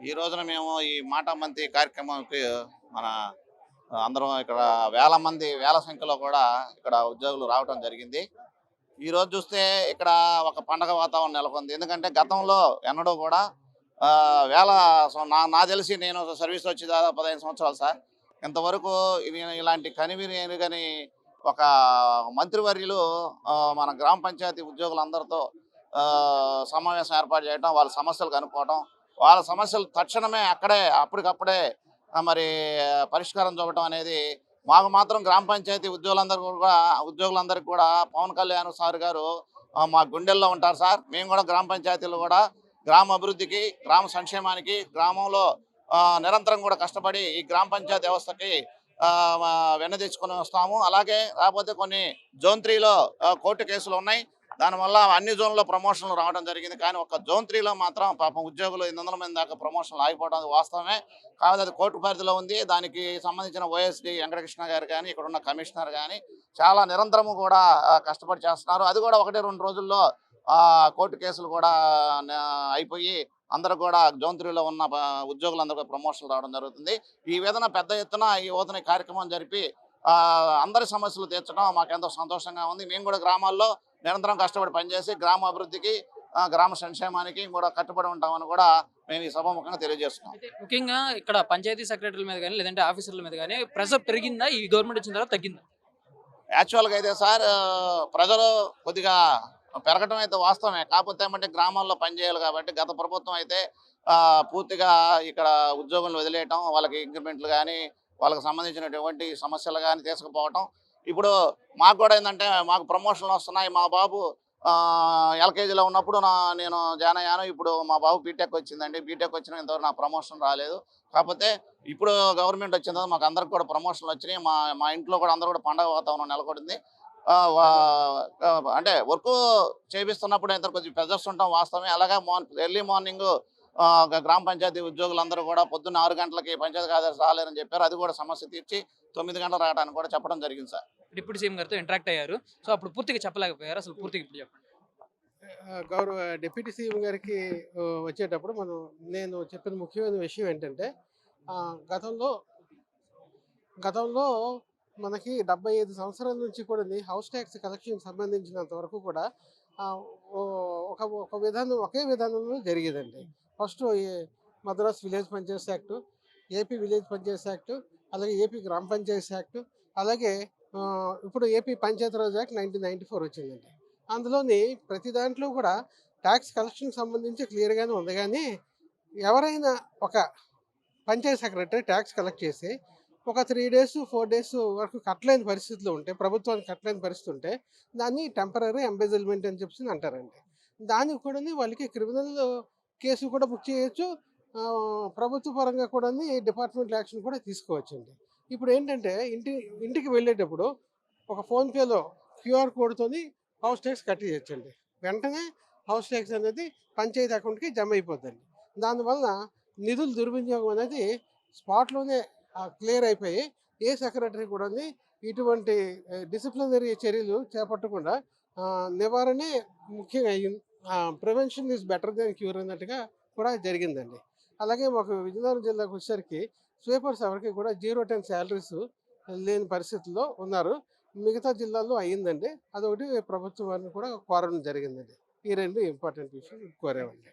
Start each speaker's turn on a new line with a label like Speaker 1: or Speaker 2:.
Speaker 1: ఈ రోజున మేము ఈ మాటామంతి కార్యక్రమంకి మన అందరం ఇక్కడ వేల మంది వేల సంఖ్యలో కూడా ఇక్కడ ఉద్యోగులు రావటం జరిగింది. ఈ రోజు చూస్తే ఇక్కడ ఒక పండగ వాతావరణం నెలకొంది. ఎందుకంటే గతంలో ఎన్నడూ కూడా ఆ, వేల సో నా నా తెలిసి నేను సర్వీస్ వచ్చి దాదాపు పదిహేను సంవత్సరాలు సార్. ఇంతవరకు నేను ఇలాంటి కనివిని కానీ ఒక మంత్రివర్యులు మన గ్రామ పంచాయతీ ఉద్యోగులందరితో ఆ, సమావేశం ఏర్పాటు చేయడం వాళ్ళ సమస్యలు కనుక్కోవడం వాళ్ళ సమస్యలు తక్షణమే అక్కడే అప్పటికప్పుడే మరి పరిష్కారం చూపడం అనేది మాకు మాత్రం గ్రామ పంచాయతీ ఉద్యోగులందరూ కూడా ఉద్యోగులందరికీ కూడా పవన్ కళ్యాణ్ సార్ గారు మా గుండెల్లో ఉంటారు సార్. మేము కూడా గ్రామ పంచాయతీలు కూడా గ్రామ అభివృద్ధికి గ్రామ సంక్షేమానికి గ్రామంలో ఆ, నిరంతరం కూడా కష్టపడి ఈ గ్రామ పంచాయతీ వ్యవస్థకి ఆ, తెచ్చుకొని వస్తాము. అలాగే రాకపోతే కొన్ని జోన్ త్రీలో కోర్టు కేసులు ఉన్నాయి. దానివల్ల అన్ని జోన్లో ప్రమోషన్లు రావడం జరిగింది. కానీ ఒక జోన్ త్రీలో మాత్రం పాపం ఉద్యోగులు ఎనిమిది వందల మంది దాకా ప్రమోషన్లు ఆగిపోవడం అది వాస్తవమే. కాకపోతే అది కోర్టు పరిధిలో ఉంది. దానికి సంబంధించిన ఓఎస్డి వెంకటకృష్ణ గారు కానీ ఇక్కడ ఉన్న కమిషనర్ కానీ చాలా నిరంతరము కూడా కష్టపడి చేస్తున్నారు. అది కూడా ఒకటి రెండు రోజుల్లో కోర్టు కేసులు కూడా అయిపోయి అందరూ కూడా జోన్ త్రీలో ఉన్న ఉద్యోగులందరికీ ఉద్యోగులందరూ ప్రమోషన్లు రావడం జరుగుతుంది. ఈ విధంగా పెద్ద ఎత్తున ఈ ఓదన కార్యక్రమం జరిపి అందరి సమస్యలు తీర్చడం మాకెంతో సంతోషంగా ఉంది. మేము కూడా గ్రామాల్లో నిరంతరం కష్టపడి పనిచేసి గ్రామ అభివృద్ధికి గ్రామ సంక్షేమానికి కూడా కట్టుబడి ఉంటామని కూడా మేము ఈ సభాముఖంగా తెలియజేస్తున్నాం.
Speaker 2: ముఖ్యంగా ఇక్కడ పంచాయతీ సెక్రటరీల మీద కానీ లేదంటే ఆఫీసర్ల మీద కానీ ప్రెషర్ పెరిగిందా? ఈ గవర్నమెంట్ వచ్చిన తర్వాత తగ్గిందా?
Speaker 1: యాక్చువల్గా అయితే సార్ ప్రజలు కొద్దిగా పెరగటం అయితే వాస్తవమే. కాకపోతే ఏమంటే గ్రామాల్లో పనిచేయాలి కాబట్టి గత ప్రభుత్వం అయితే పూర్తిగా ఇక్కడ ఉద్యోగులను వదిలేయటం వాళ్ళకి ఇంక్రిమెంట్లు కానీ వాళ్ళకి సంబంధించినటువంటి సమస్యలు కానీ తీసుకుపోవటం ఇప్పుడు మాకు కూడా ఏంటంటే మాకు ప్రమోషన్లు వస్తున్నాయి. మా బాబు ఎల్కేజీలో ఉన్నప్పుడు నా నేను జాయిన్ అయ్యాను. ఇప్పుడు మా బాబు బీటెక్ వచ్చిందండి. బీటెక్ వచ్చిన ఇంతవరకు నాకు ప్రమోషన్ రాలేదు. కాకపోతే ఇప్పుడు గవర్నమెంట్ వచ్చిన తర్వాత మాకు అందరికి కూడా ప్రమోషన్లు వచ్చినాయి. మా మా ఇంట్లో కూడా అందరూ కూడా పండగ వాతావరణం నెలకొంది అంటే వర్క్ చేపిస్తున్నప్పుడు ఇంత కొంచెం ప్రెజర్స్ ఉంటాం వాస్తవమే. అలాగే మార్నింగ్ ఎర్లీ మార్నింగ్ గ్రామ పంచాయతీ ఉద్యోగులందరూ కూడా పొద్దున్న ఆరు గంటలకి పంచాయతీ కార్యదర్శి రాలేరని చెప్పారు. అది కూడా సమస్య తీర్చి తొమ్మిది గంటలు రావడానికి కూడా చెప్పడం జరిగింది సార్.
Speaker 2: డిప్యూటీ సీఎం గారితో ఇంటరాక్ట్ అయ్యారు. సో అప్పుడు పూర్తిగా చెప్పలేకపోయారు. అసలు పూర్తిగా ఇప్పుడు చెప్పండి.
Speaker 3: గౌరవ డిప్యూటీ సీఎం గారికి వచ్చేటప్పుడు మనం నేను చెప్పిన ముఖ్యమైన విషయం ఏంటంటే ఆ, గతంలో గతంలో మనకి డెబ్బై ఐదు సంవత్సరాల నుంచి కూడా హౌస్ ట్యాక్స్ కలెక్షన్ సంబంధించినంత వరకు కూడా ఒక ఒక విధానం ఒకే విధానంలో జరిగేదండి. First Madras village panchayati act AP village panchayati act అలాగే ఏపీ గ్రామ పంచాయత్ యాక్ట్ అలాగే ఇప్పుడు AP Panchayati Raj act nineteen ninety four వచ్చిందండి. అందులోని ప్రతి దాంట్లో కూడా ట్యాక్స్ కలెక్షన్ సంబంధించి క్లియర్గానే ఉంది. కానీ ఎవరైనా ఒక పంచాయతీ సెక్రటరీ ట్యాక్స్ కలెక్ట్ చేసి ఒక త్రీ డేస్ ఫోర్ డేస్ వరకు కట్టలేని పరిస్థితులు ఉంటే ప్రభుత్వానికి కట్టలేని పరిస్థితి ఉంటే దాన్ని టెంపరీ ఎంబెజిల్మెంట్ అని చెప్పి అంటారండి. దానికి కూడా వాళ్ళకి క్రిమినల్ కేసు కూడా బుక్ చేయొచ్చు. ప్రభుత్వ పరంగా కూడా డిపార్ట్మెంట్ యాక్షన్ కూడా తీసుకోవచ్చండి. ఇప్పుడు ఏంటంటే ఇంటి ఇంటికి వెళ్ళేటప్పుడు ఒక ఫోన్పేలో క్యూఆర్ కోడ్తోని హౌస్ ట్యాక్స్ కట్టేయచ్చండి వెంటనే హౌస్ ట్యాక్స్ అనేది పంచాయతీ అకౌంట్కి జమ అయిపోద్దండి. దానివల్ల నిధుల దుర్వినియోగం అనేది స్పాట్లోనే క్లియర్ అయిపోయి ఏ సెక్రటరీ కూడా ఇటువంటి డిసిప్లినరీ చర్యలు చేపట్టకుండా నివారణే ముఖ్యంగా prevention is better than cure అన్నట్టుగా కూడా జరిగిందండి. అలాగే మాకు విజయనగరం జిల్లాకు వచ్చేసరికి స్వీపర్స్ ఎవరికి కూడా జీరో టెన్ శాలరీస్ లేని పరిస్థితుల్లో ఉన్నారు. మిగతా జిల్లాల్లో అయ్యిందండి. అదొకటి ప్రభుత్వం వారిని కూడా కోరడం జరిగిందండి. ఈ రెండు ఇంపార్టెంట్ విషయం కోరామండి.